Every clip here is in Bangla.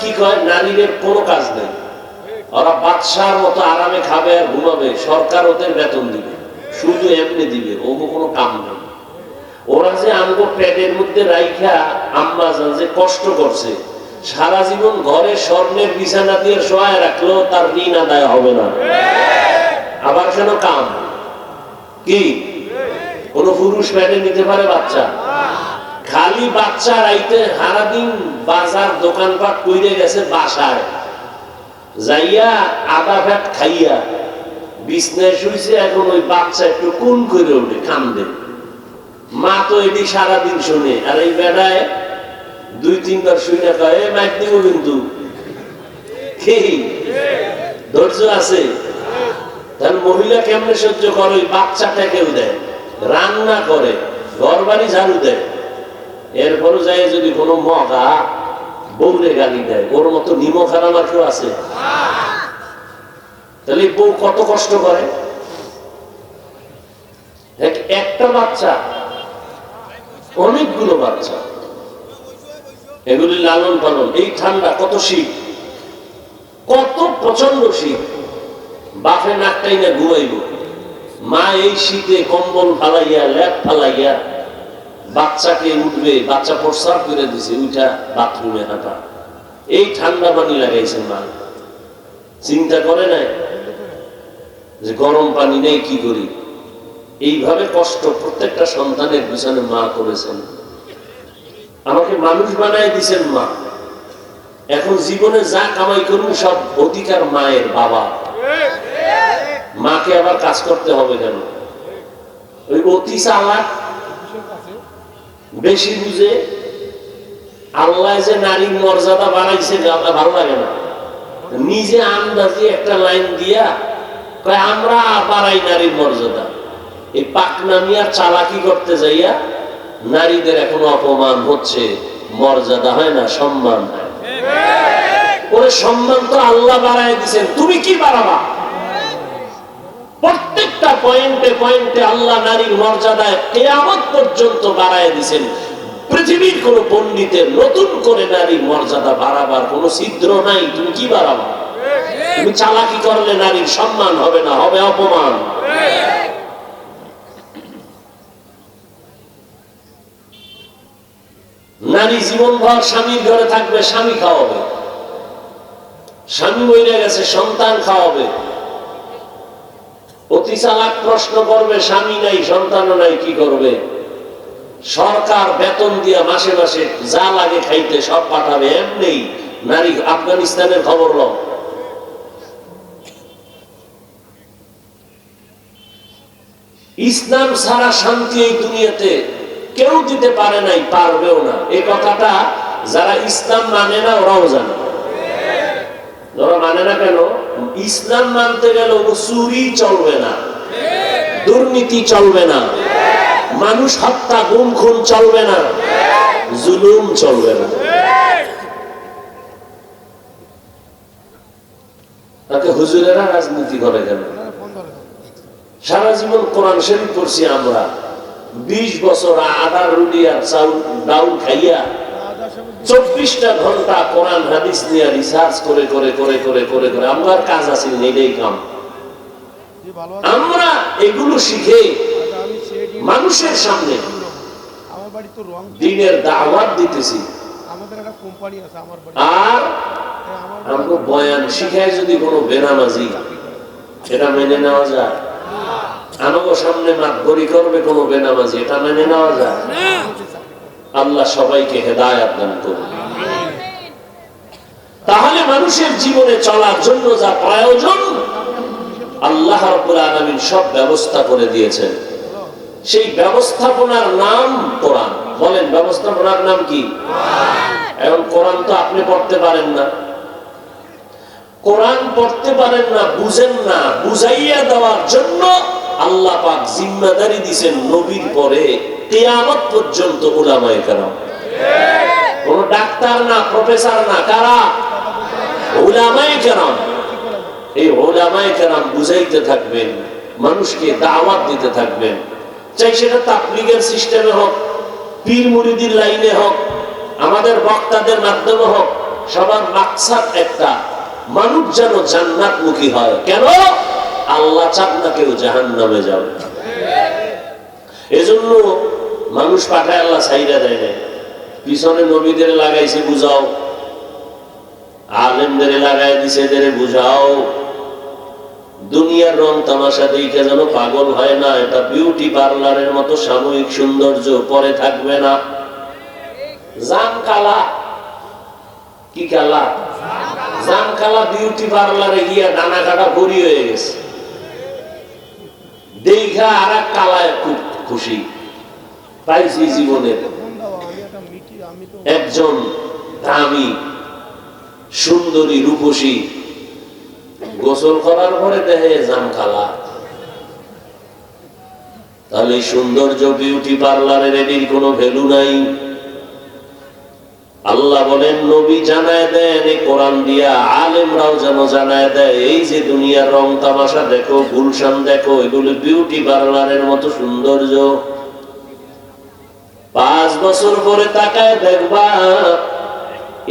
কি কয়? নারীদের কোনো কাজ নেই। ওরা মতো আরামে খাবে আর ঘুমাবে, সরকার ওদের বেতন দিবে। শুধু এমনি দিবে কোনো কাম নেই। ওরা যে আমগো পেটের মধ্যে রাইখা আম্মা যে কষ্ট করছে, সারা জীবন ঘরে স্বর্ণের বিছানা দিয়ে সহায় রাখলেও তার ঋণ আদায় হবে না। আবার কেন কাম? কি? কোন পুরুষ পেটে নিতে পারে বাচ্চা? খালি বাচ্চা রাইতে সারাদিন বাজার দোকানপাট কইরে গেছে বাসায়। যাইয়া আদা ফ্যাট খাইয়া বিছনায় শুইছে ওই বাচ্চা কোন করে ওঠে মা তো সারাদিন শুনে, আর এই দুই তিনবার কয়, এ ধৈর্য আছে? তাহলে মহিলা কেমনে সহ্য করে? ওই বাচ্চাটাকেও দেয়, রান্না করে ঘর বাড়ি ঝাড়ু দেয়। এরপরও যায় যদি কোনো মগা বউরে গালি দেয়, ওর মতো নিমক হারাম আর কেউ আছে? তাহলে বউ কত কষ্ট করে? একটা বাচ্চা, অনেকগুলো বাচ্চা, এগুলি লালন পালন, এই ঠান্ডা কত শীত? কত প্রচণ্ড শীত। বাফে নাকটাই না ঘুমাইব। মা এই শীতে কম্বল ফালাইয়া, ল্যাপ ফালাইয়া বাচ্চাকে উঠবে, বাচ্চা প্রস্রাব করে দিছে উঠা বাথরুমে হাঁটা। এই ঠান্ডা পানি লাগাইছেন মা। চিন্তা করে নাই? যে গরম পানি নেই, কি করি? এইভাবে কষ্ট প্রত্যেকটা সন্তানের পিছনে মা করেছেন। আমাকে মানুষ বানায় দিছেন মা। এখন জীবনে যা কামাই করুন, সব অধিকার মায়ের বাবা মাকে আবার কাজ করতে হবে কেন? ওই অতি চালাক বেশি বুঝে আল্লাহ যে নারীর মর্যাদা বাড়াইছে গাটা ভালো লাগে না। নিজে আন্দাজি একটা লাইন দিয়া কয়, আমরা বাড়াই নারীর মর্যাদা। এই পাকনামি আর চালাকি করতে যাইয়া নারীদের এখন অপমান হচ্ছে, মর্যাদা হয় না, সম্মান ওরে সম্মান তো আল্লাহ বাড়াই দিছেন, তুমি কি বাড়াবা? প্রত্যেকটা পয়েন্টে পয়েন্টে আল্লাহ নারীর মর্যাদায় কেয়ামত পর্যন্ত বাড়ায় দিছেন। পৃথিবীর কোন পণ্ডিতের নতুন করে নারীর মর্যাদা বাড়াবার কোন ছিদ্র নাই। তুমি কি বাড়াবা তুমি চালাকি করলে নারীর সম্মান হবে না, হবে অপমান। নারী জীবনভর স্বামীর ঘরে থাকবে, স্বামী খাওয়াবে। স্বামী মরে গেছে, সন্তান খাওয়াবে। অতি চালাক প্রশ্ন করবে, স্বামী নাই, সন্তানও নাই, কি করবে? সরকার বেতন দিয়া মাসে মাসে যা লাগে খাইতে সব পাঠাবে, এমনি। নারী, আফগানিস্তানের খবর লও। ইসলাম সারা শান্তি এই দুনিয়াতে কেউ দিতে পারে নাই, পারবেও না। এই কথাটা যারা ইসলাম মানে না, ওরাও জানে। ওরা মানে না কেন? ইসলাম মানতে গেলে চুরি চলবে না, দুর্নীতি চলবে না, মানুষ হত্যা গুম খুন চলবে না, জুলুম চলবে না। তাকে হুজুরেরা রাজনীতি করে কেন? সারা জীবন কোরআন শরীফ পড়ছি আমরা, বিশ বছর আদা রুটি আর চাউল ডাউল খাইয়া চব্বিশটা ঘণ্টা কোরআন, হাদিস নিয়ে রিসার্চ করে করে করে করে করে করে। আমার কাজ আছে এটাই কাম। আমরা এগুলো শিখে মানুষের সামনে দিনের দাওয়াত দিতেছি। আর আমার বয়ান শিখায় যদি কোনো বেনামাজি এটা মেনে নেওয়া যায়। আমাকে সামনে মাতবরি করবে কোনো বেনামাজি, এটা মেনে নেওয়া যায়। আল্লাহ সবাইকে হেদায়াত দান করুন। তাহলে মানুষের জীবনে চলার জন্য যা প্রয়োজন আল্লাহ রাব্বুল আলামিন সব ব্যবস্থা করে দিয়েছেন। সেই ব্যবস্থাপনার নাম কোরআন। বলেন ব্যবস্থাপনার নাম কি? এখন কোরআন তো আপনি পড়তে পারেন না। কোরআন পড়তে পারেন না বুঝেন না। বুঝাইয়া দেওয়ার জন্য আল্লাহ পাক জিম্মাদারি দিছেন নবীর পরে, কিয়ামত পর্যন্ত উলামায়ে কেরাম। কোন ডাক্তার না, প্রফেসর না, কারা? উলামায়ে কেরাম। এই ওলামায়ে কেরাম বুঝাইতে থাকবেন, মানুষকে দাওয়াত দিতে থাকবেন। চাই সেটা তাবলিগের সিস্টেমে হোক, পীর মুরিদির লাইনে হোক, আমাদের বক্তাদের মাধ্যমে হোক, সবার মাকসাদ একটা, মানুষ যেন জান্নাতমুখী হয়। কেন? আল্লাহ চান না কেউ জাহান নামে যাবে এজন্য মানুষ পাঠায় আল্লাহ সাইরা দেয় না পিছনে নবীদের লাগাইছে, বুঝাও। আলেমদের লাগাই দিছে, এদের বুঝাও। দুনিয়ার রং তামাশা দেখে যেন পাগল হয় না, এটা বিউটি পার্লারের মতো সাময়িক সৌন্দর্য, পরে থাকবে না। জাম কালা কি কালা জাম কালা বিউটি পার্লারে গিয়া ডানা কাটা ভরি হয়ে গেছে। দেখা আর কালায় খুব খুশি। পাইছি তো একজন দামি, সুন্দরী, রূপসী, গোসল করার পরে দেহে জাম কালা। তাহলে সৌন্দর্য বিউটি পার্লারের এটির কোনো ভ্যালু নাই। আল্লাহ বলেন, নবী জানায় দেন, এই কোরআন দিয়া আলেমরাও যেন জানায় দেয়, এই যে দুনিয়ার রং তামাশা দেখো, গুলশান দেখো, এগুলো বিউটি পার্লারের মতো সৌন্দর্য। পাঁচ বছর পরে তাকায় দেখবা,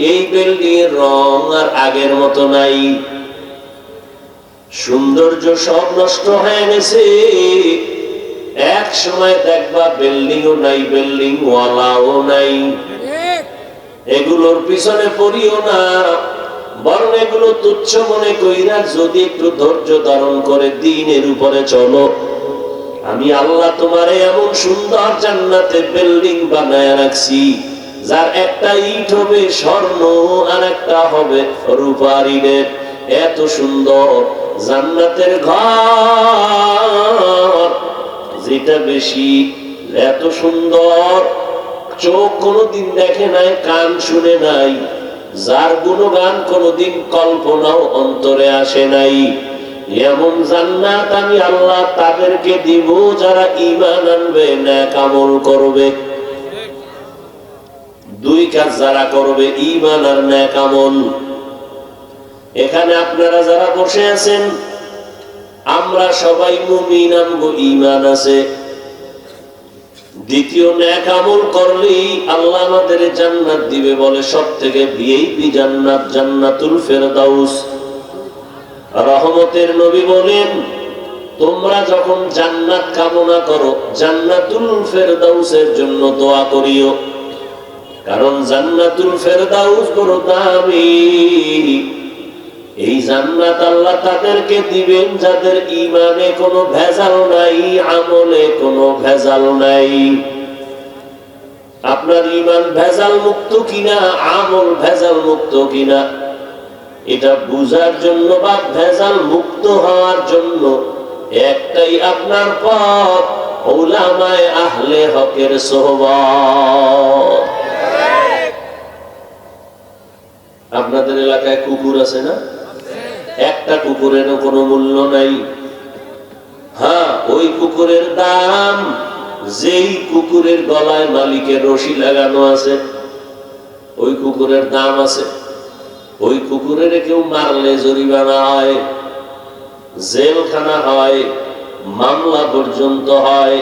এই বিল্ডিং এর রং আর আগের মতো নাই। সৌন্দর্য সব নষ্ট হয়ে গেছে। এক সময় দেখবা বিল্ডিংও নাই বিল্ডিং ওয়ালাও নাই। এগুলোর পিছনে পড়িও না। বরং এগুলো তুচ্ছ মনে কইরা যদি একটু ধৈর্য ধারণ করে দিনের উপরে চলো। আমি আল্লাহ তোমারে এমন সুন্দর জান্নাতে বিল্ডিং বানায় রাখছি, যার একটা ইট হবে স্বর্ণ আর একটা হবে রূপার ইটের এত সুন্দর জান্নাতের ঘর, যেটা বেশি, এত সুন্দর। চোখ কোনোদিন দেখে নাই, কান শুনে নাই। যার গুণগান কোনোদিন কল্পনাও অন্তরে আসে নাই। এমন জান্নাত আমি আল্লাহ তাদেরকে দিব, যারা ইমান আনবে ন্যাক আমল করবে। দুই কাজ যারা করবে ইমান আর ন্যাক আমল। এখানে আপনারা যারা বসে আছেন, আমরা সবাই মুমিন আনব ইমান আছে। দ্বিতীয় ন্যাক আমল করলেই আল্লাহ আমাদের জান্নাত দিবে বলে সব থেকে ভিআইপি জান্নাত, জান্নাতুল ফেরদাউস। রহমতের নবী বলেন, তোমরা যখন জান্নাত কামনা করো, জান্নাতুল ফেরদাউসের জন্য দোয়া করিও। কারণ জান্নাতুল ফেরদাউস বড় দামি এই জান্নাত আল্লাহ তাদেরকে দিবেন যাদের ইমানে কোনো ভেজাল নাই, আমলে কোনো ভেজাল নাই। আপনার ইমান ভেজাল মুক্ত কিনা, আমল ভেজাল মুক্ত কিনা, এটা বুঝার জন্য বা ভেজাল মুক্ত হওয়ার জন্য একটাই আপনার পথ, ওলামায় আহলে হকের সোহবত। আপনাদের এলাকায় কুকুর আছে না? একটা কুকুরেরও কোনো মূল্য নাই। হ্যাঁ ওই কুকুরের দাম, যেই কুকুরের গলায় মালিকের রশি লাগানো আছে, ওই কুকুরের দাম আছে। ওই কুকুরের কেউ মারলে জরিমানা হয়, জেলখানা হয়, মামলা পর্যন্ত হয়।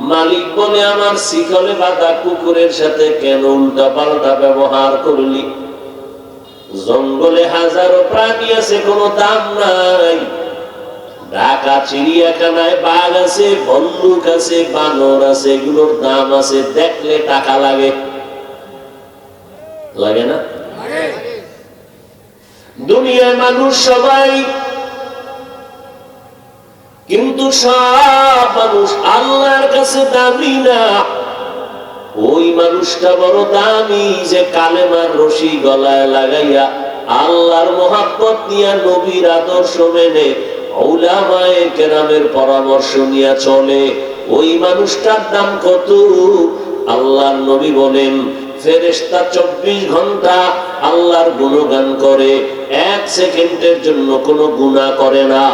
মালিক বলে, আমার শিকলে বাঁধা কুকুরের সাথে কেন উল্টা পাল্টা ব্যবহার করলি? জঙ্গলে হাজারো প্রাণী আছে, কোনো দাম নাই। ঢাকা, চিড়িয়াখানায় বাঘ আছে আছে, বানর আছে, এগুলোর দাম আছে, দেখলে টাকা লাগে। লাগে না? দুনিয়ায় মানুষ সবাই, কিন্তু সব মানুষ আল্লাহর কাছে দামি না। ওই মানুষটা বড় দামি যে কালেমার রশি গলায় লাগাইয়া আল্লাহর মোহাব্বত নিয়ে নবীর আদর্শ মেনে ওলামায়ে কেরামের পরামর্শ নিয়ে চলে। ওই মানুষটার দাম কত? আল্লাহর নবী বলেন, ফেরেশতা চব্বিশ ঘণ্টা আল্লাহর গুণগান করে, এক সেকেন্ডের জন্য কোনো গুণা করে না।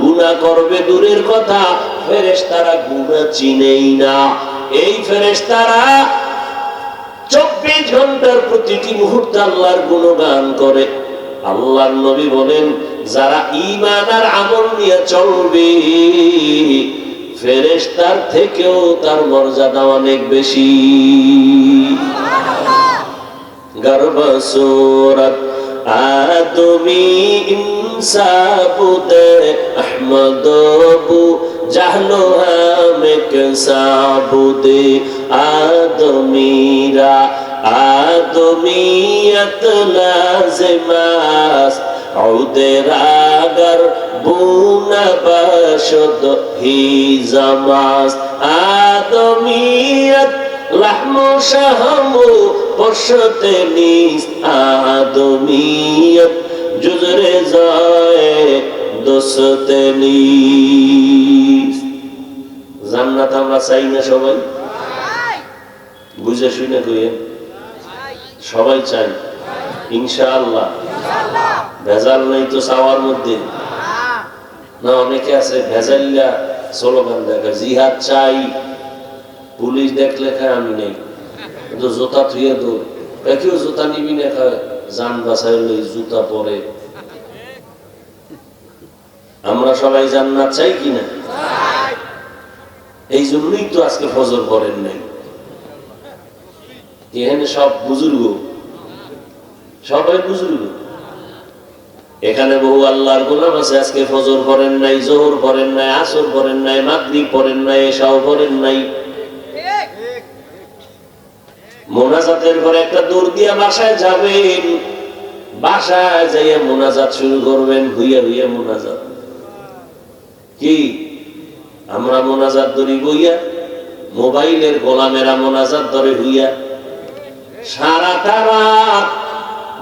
গুণা করবে দূরের কথা, ফেরেশতারা গুণা চিনেই না। এই ফেরেস্তারা চব্বিশ ঘণ্টার প্রতিটি মুহূর্তে আল্লাহর গুণগান করে। আল্লাহর নবী বলেন, যারা ইমান আর আমল নিয়ে চলবে ফেরেস্তার থেকেও তার মর্যাদা অনেক বেশি। গর্বসুরত, আদমি ইনসাবুদে, আহমদ জাহলুহা মেকসাবুদে আদমিরা, আদমিয়ত লাজমাস আউদেরাগার বুনা বাসদ হিজামাস। আদমিয়ত লাহমু শাহমু পশতে নিস আদমিয়ত জুজরে যায় জান্নাত আমরা চাই না সবাই? বুঝে শুনে সবাই চাই। ভেজাল নেই তো চাওয়ার মধ্যে। না, অনেকে আছে ভেজাল্লা স্লোগান দেখা জিহাদ চাই। পুলিশ দেখলে খায়, আমি নেই। কিন্তু জুতা থুয়ে দো কেউ জুতা নিবি না, খায়। যান বাসায় জুতা পরে। আমরা সবাই জান্নাত চাই কিনা এই জন্যই তো আজকে ফজর করেন নাই। এখানে সব বুজুর্গ। সবাই বুজুর্গ। এখানে বহু আল্লাহর গোলাম আছে, আজকে ফজর করেন নাই, জোহর করেন নাই, আসর করেন নাই, মাগরিব করেন নাই এসাও করেন নাই। মোনাজাতের ঘরে একটা দৌড় দিয়া বাসায় যাবেন। বাসায় যাইয়া মোনাজাত শুরু করবেন, হুইয়া হুইয়া মোনাজাত। কি? আমরা মোনাজাত ধরি বইয়া? মোবাইলের গোলামেরা মোনাজাত ধরে হইয়া? সারাটা রাত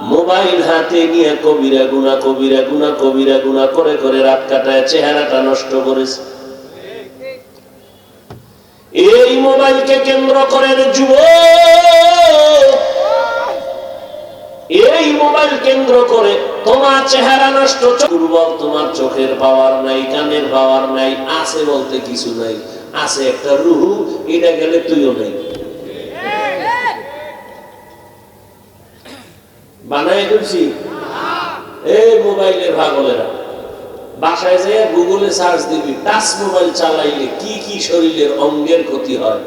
মোবাইল হাতে নিয়ে কবিরা গুনা কবিরা গুনা কবিরা গুনা করে করে রাত কাটায় চেহারাটা নষ্ট করেছে। এই মোবাইলকে কেন্দ্র করে যুব এই মোবাইল কেন্দ্র করে তোমার চেহারা নষ্ট দুর্বল তোমার চোখের পাওয়ার নাই, কানের পাওয়ার নাই, আছে বলতে কিছু নাই। আছে একটা এটা গেলে তুইও নাই। করছি এই মোবাইলের ভাগলেরা। বাসায় যেয়ে গুগলে সার্চ দিবি, টাচ মোবাইল চালাইলে কি কি শরীরের অঙ্গের ক্ষতি হয়?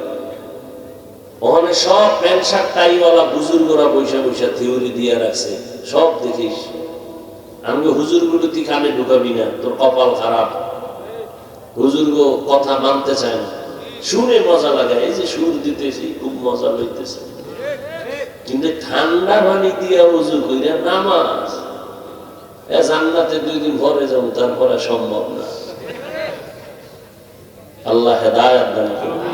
ওখানে সব প্যান্ট শার্ট টাইওয়ালা বুজুর্গরা বৈশা বৈশা থিওরি দিয়ে রাখছে। সব দেখিস। আমি হুজুরগুলো তুই কানে ঢুকাবি না, তোর কপাল খারাপ। হুজুর্গ কথা মানতে চায় না। শুনে মজা লাগে, এই যে সুর দিতেছি, খুব মজা লইতেছে। কিন্তু ঠান্ডা পানি দিয়া উজু কইরা নামাজ। এ জান্নাতে দুই দিন পরে যাব, তারপরে সম্ভব না। আল্লাহ হেদায়াত দান করুন।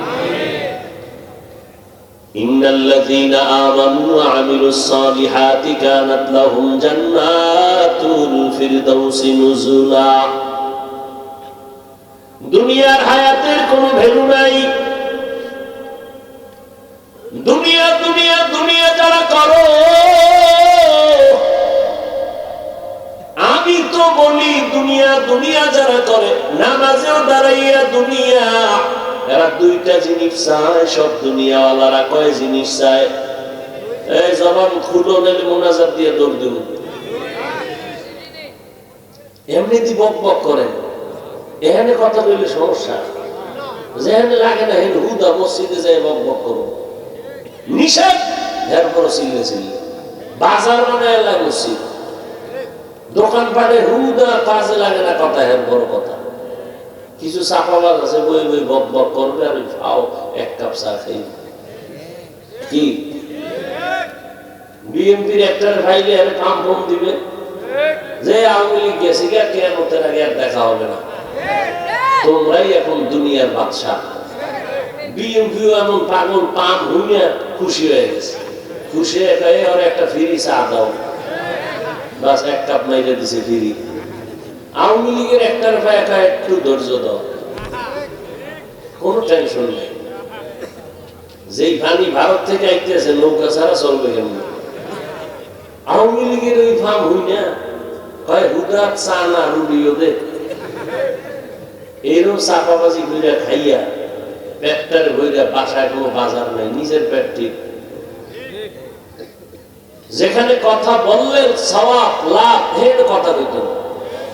إن الذين آمنوا وعملوا الصالحات كانت لهم جنات الفردوس نزلا দুনিয়ার হায়াতের কোনো ভ্যালু নাই দুনিয়া দুনিয়া দুনিয়া যারা করো আমি তো বলি দুনিয়া দুনিয়া যারা করে নামাজেও দাঁড়াইয়া দুনিয়া এরা দুইটা জিনিস চায়, সব দুনিয়াওয়ালারা কয় জিনিস চায়? এই জবান খুলো, নাহলে মোনাজাত দিয়ে দৌড় দেব। এমনি দি বক বক করে। এখানে কথা বললে সমস্যা। যেখানে লাগে না হেন হুদা মসজিদে যায় বক বক করো। নিষেধ? এরপর চিল্লে চিল্লে বাজার মানে এলাকা মসজিদ। দোকান পাটে হুদা কাজে লাগে না কথা হের বড় কথা। কিছু চাপাবাজ আছে, বই বই বক বক করবে আর খাও, এক কাপ চা খাই। কি? বিএনপির একটা ফাইলে আর কাম দিবে। যে আওয়ামী লীগ গেছে আগে আর দেখা হবে না। তোমরাই এখন দুনিয়ার বাদশাহ। বিএনপিও এমন পাগল পাম হইয়া খুশি হয়ে গেছে। খুশি হয়ে ওর একটা ফ্রি চা দাও। বাস এক কাপ মাইরে দিছে ফ্রি। আওয়ামী লীগের একটার পায়ে একা একটু ধৈর্য দাও কোনো টেনশন নেই। যেই পানি ভারত থেকে আইতেছে, নৌকা ছাড়া চলবে কেমন? আওয়ামী লীগের ওই ফার্ম হই না? হয় হুদা চা না রুডিও দে। এরও চাপাবাজি কইরা খাইয়া পেটটার বইরা বাসায় কোনো বাজার নাই, নিজের পেট ঠিক। যেখানে কথা বললেন সওয়াব, লাভ হেড কথা কইত না।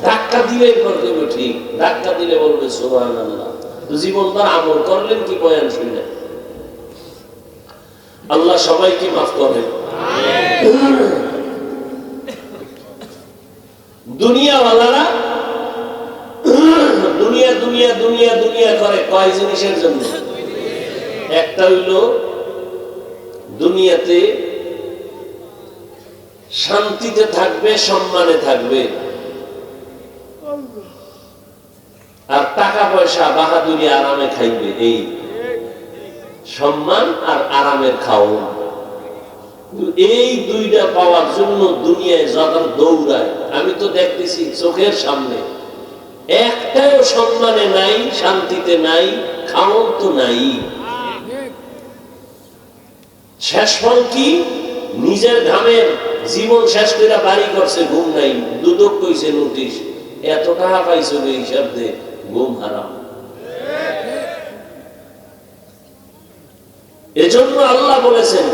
ধাক্কা দিলে করবে ঠিক, ধাক্কা দিলে বলবে সুবহান আল্লাহ জীবন আমল করলেন কি বয়ান শুনে আল্লাহ সবাইকে মাফ দুনিয়াওয়ালারা দুনিয়া দুনিয়া দুনিয়া দুনিয়া করে কয় জিনিসের জন্য? একটা হইল দুনিয়াতে শান্তিতে থাকবে, সম্মানে থাকবে। আর টাকা পয়সা বাহাদুরি আরামে খাইবে, এই সম্মান আর আরামের খাওয়া। এই দুইটা পাওয়ার জন্য দুনিয়ায় যত দৌড়ায়, আমি তো দেখতেছি চোখের সামনে, একটাও সম্মানে নাই, শান্তিতে নাই খাওয়ন তো নাই। শেষ ফল কি? নিজের ঘামের জীবন শেষ করে বাড়ি করছে, ঘুম নাই। দুদক কইছে, নোটিশ, এত টাকা পাইছো এই হিসাব দে। ঘুম হারাম। এজন্য আল্লাহ বলেছেন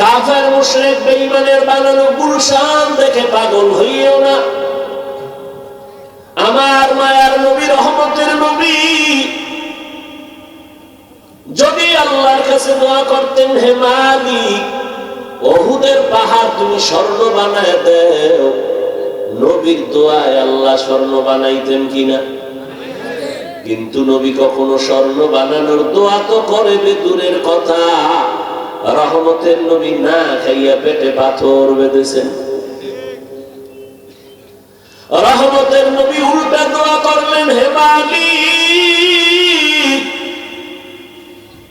কাফের মুশরিক বেঈমানের বানানো গুলশান দেখে পাগল হইও না। আমার মায়ার নবী, রহমতের নবী। যদি আল্লাহর কাছে দোয়া করতেন, হে মালিক, ওহুদের পাহাড় তুমি স্বর্ণ বানায় দেও। নবীর দোয়ায় আল্লাহ স্বর্ণ বানাইতেন কিনা? কিন্তু নবী কখনো স্বর্ণ বানানোর দোয়া তো করবে, দূরের কথা। রহমতের নবী না খাইয়া পেটে পাথর বেঁধেছেন। রহমতের নবী উল্টা দোয়া করলেন, হে মালিক,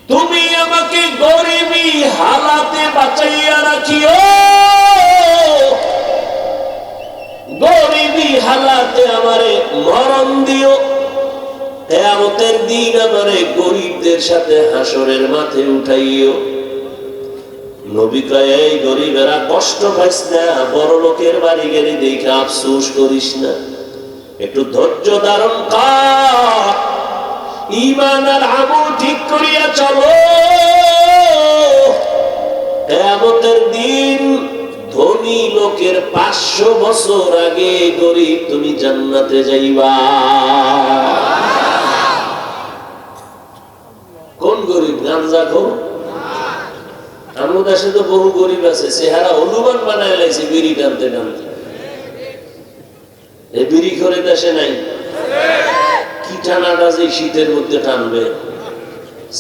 তুমি আমাকে গরিবী হালাতে বাঁচাইয়া রাখিও। গরিবী হালাতে আমারে মরণ দিও। কেয়ামতের দিন আমারে গরিবদের সাথে হাসরের মাঠে উঠাইও। নবী কয় এই গরিবেরা কষ্ট পাইস না, বড় বাড়ি গেলে দেখে আফসোস করিস না। একটু ধৈর্য ধারণ কর। ইমান আর ঠিক করিয়া চলো। কেয়ামতের দিন ধনী লোকের পাঁচশো বছর আগে গরিব তুমি জান্নাতে যাইবা। কোন গরিব, গাঞ্জা খোর তো বহু গরিব আছে, চেহারা বানায় বিড়ি টানতে টানতে। বিড়ি করে দেশে নাই? কি টানাটা যে শীতের মধ্যে টানবে?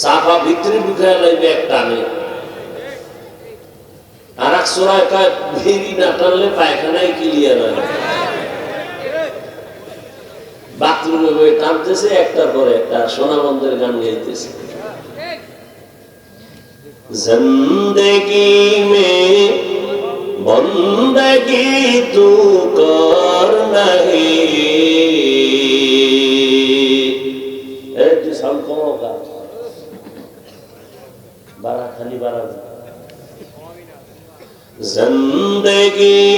সাফা ভিতরে ঢুকায় লাইবে, এক টানে। আর এক সোরায় ভেরি না টানলে পায়খানায় ক্লিয়ার হয় বাথরুমে বই টানতেছে, একটার পরে একটা সোনা সোনামন্দের গান গাইতেছে। زندگی میں بندگی تو کر نہیں اے تو سال کم ہوگا بارہ خالی بارہ زندگی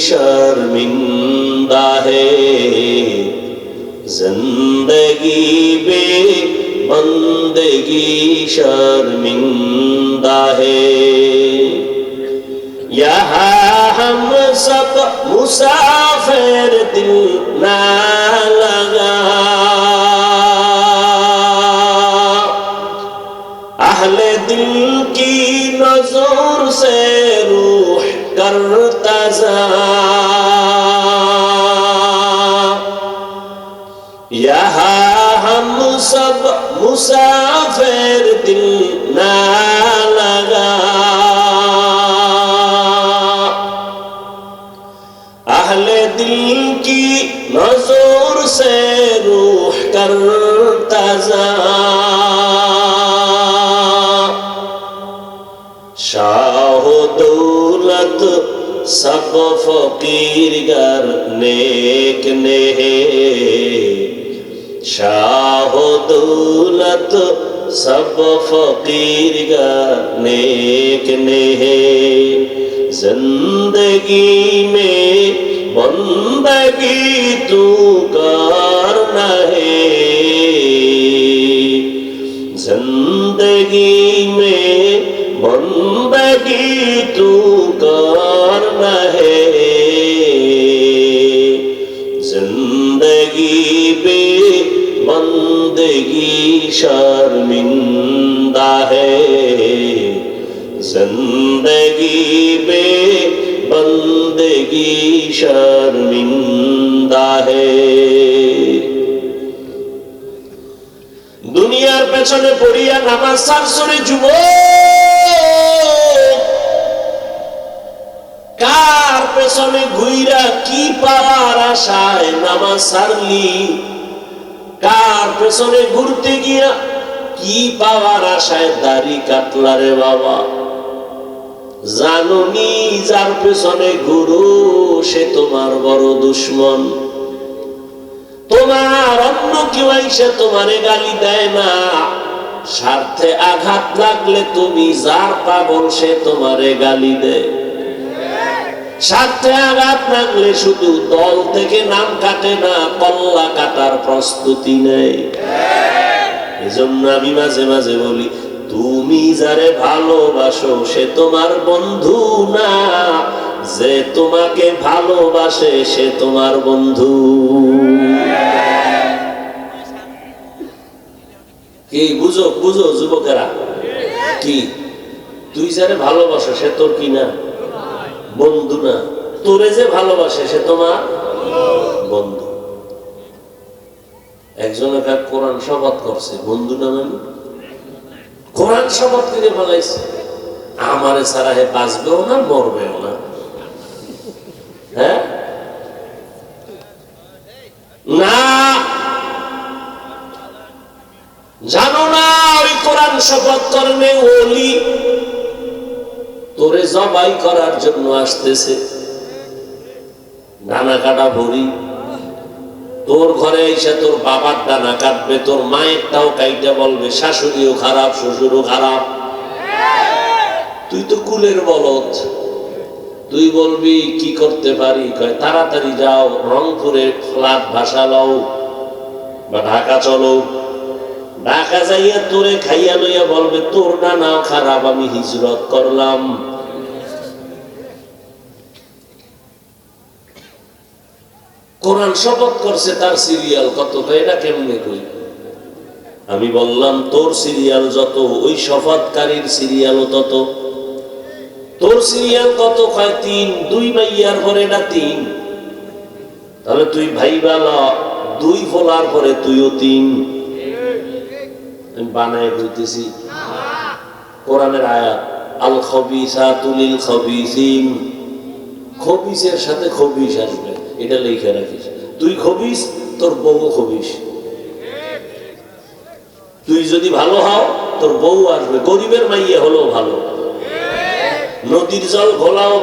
शर्मिंदा है। ज़िंदगी पे बंदगी शर्मिंदा है। यहाँ हम सब मुसाफिर दिल ना लगा। अहले दिल की नज़र से रूह करता Sahara. দীর্ঘার নেক নেহে শাহ দৌলত সব ফকির নেক নেহে। জিন্দগি মে বন্দগি তু কার নহে। জিন্দগি মে বন্দগি তু शर्मिंदा है जिंदगी बे बंदगी शर्मिंदा है দুনিয়ার পেছনে পড়িয়া নামাজ সারসরে যুব কার পেছনে ঘুইরা কি পাওয়ার আশায় নামাজ সারলি কার পেছনে ঘুরতে গিয়া কি পাওয়ার আশায় দাড়ি কাটলা রে বাবা? জানুনি যার পেছনে গুরু সে তোমার বড় দুশ্মন। তোমার অন্য কেউ এসে তোমারে গালি দেয় না। স্বার্থে আঘাত লাগলে তুমি যার পাগল সে তোমারে গালি দেয়। আঘাত লাগলে শুধু দল থেকে নাম কাটে না, কল্লা কাটার প্রস্তুতি নেই এজন্য আমি মাঝে মাঝে বলি, তুমি যারে ভালোবাসো, সে তোমার বন্ধু না। যে তোমাকে ভালোবাসে, সে তোমার বন্ধু। কি বুঝো বুঝো যুবকেরা? কি? তুই যারে ভালোবাসো, সে তোর কি না? বন্ধু না। তোরে যে ভালোবাসে, সে তোমার বন্ধু। একজন একা কোরআন শপথ করছে, বন্ধু না মানে? কোরআন শপথ আমারে হে বাঁচবেও না, মরবেও হ্যাঁ? না। জানো না, ওই কোরআন শপথ করবে ওলি তোরে জবাই করার জন্য আসতেছে। ডানা কাটা ভরি। তোর ঘরে এসে তোর বাবার ডানা কাটবে, তোর মায়েরটাও কাইটা বলবে, শাশুড়িও খারাপ, শ্বশুরও খারাপ। তুই তো কুলের বলত তুই বলবি, কি করতে পারি? কয়, তাড়াতাড়ি যাও, রংপুরে ফ্লাট ভাষা লও বা ঢাকা চলো। ঢাকা যাইয়া তোরে খাইয়া লইয়া বলবে, তোর নানাও খারাপ, আমি হিজরত করলাম। কোরআন শপথ করছে, তার সিরিয়াল কত? এটা কেমনে কই? আমি বললাম, তোর সিরিয়াল যত, ওই শপথকারীর সিরিয়ালও তত। তোর সিরিয়াল কত কয়? তিন। দুই মাইয়ার পরে এটা তিন? তাহলে তুই ভাই বালা দুই ফোলার পরে তুইও তিন। বানায় বলতেছি কোরআনের আয়াত আল খবিসা তুলিল খবিসিন খবিসের সাথে খবিস আসবে, এটা লিখে রাখিস তুই খবিস, তোর বউ খবিস। তুই যদি ভালো হও, তোর বউ আসবে। গরিবের মাইয়ে হলো ভালো। নদীর জল ঘোলাও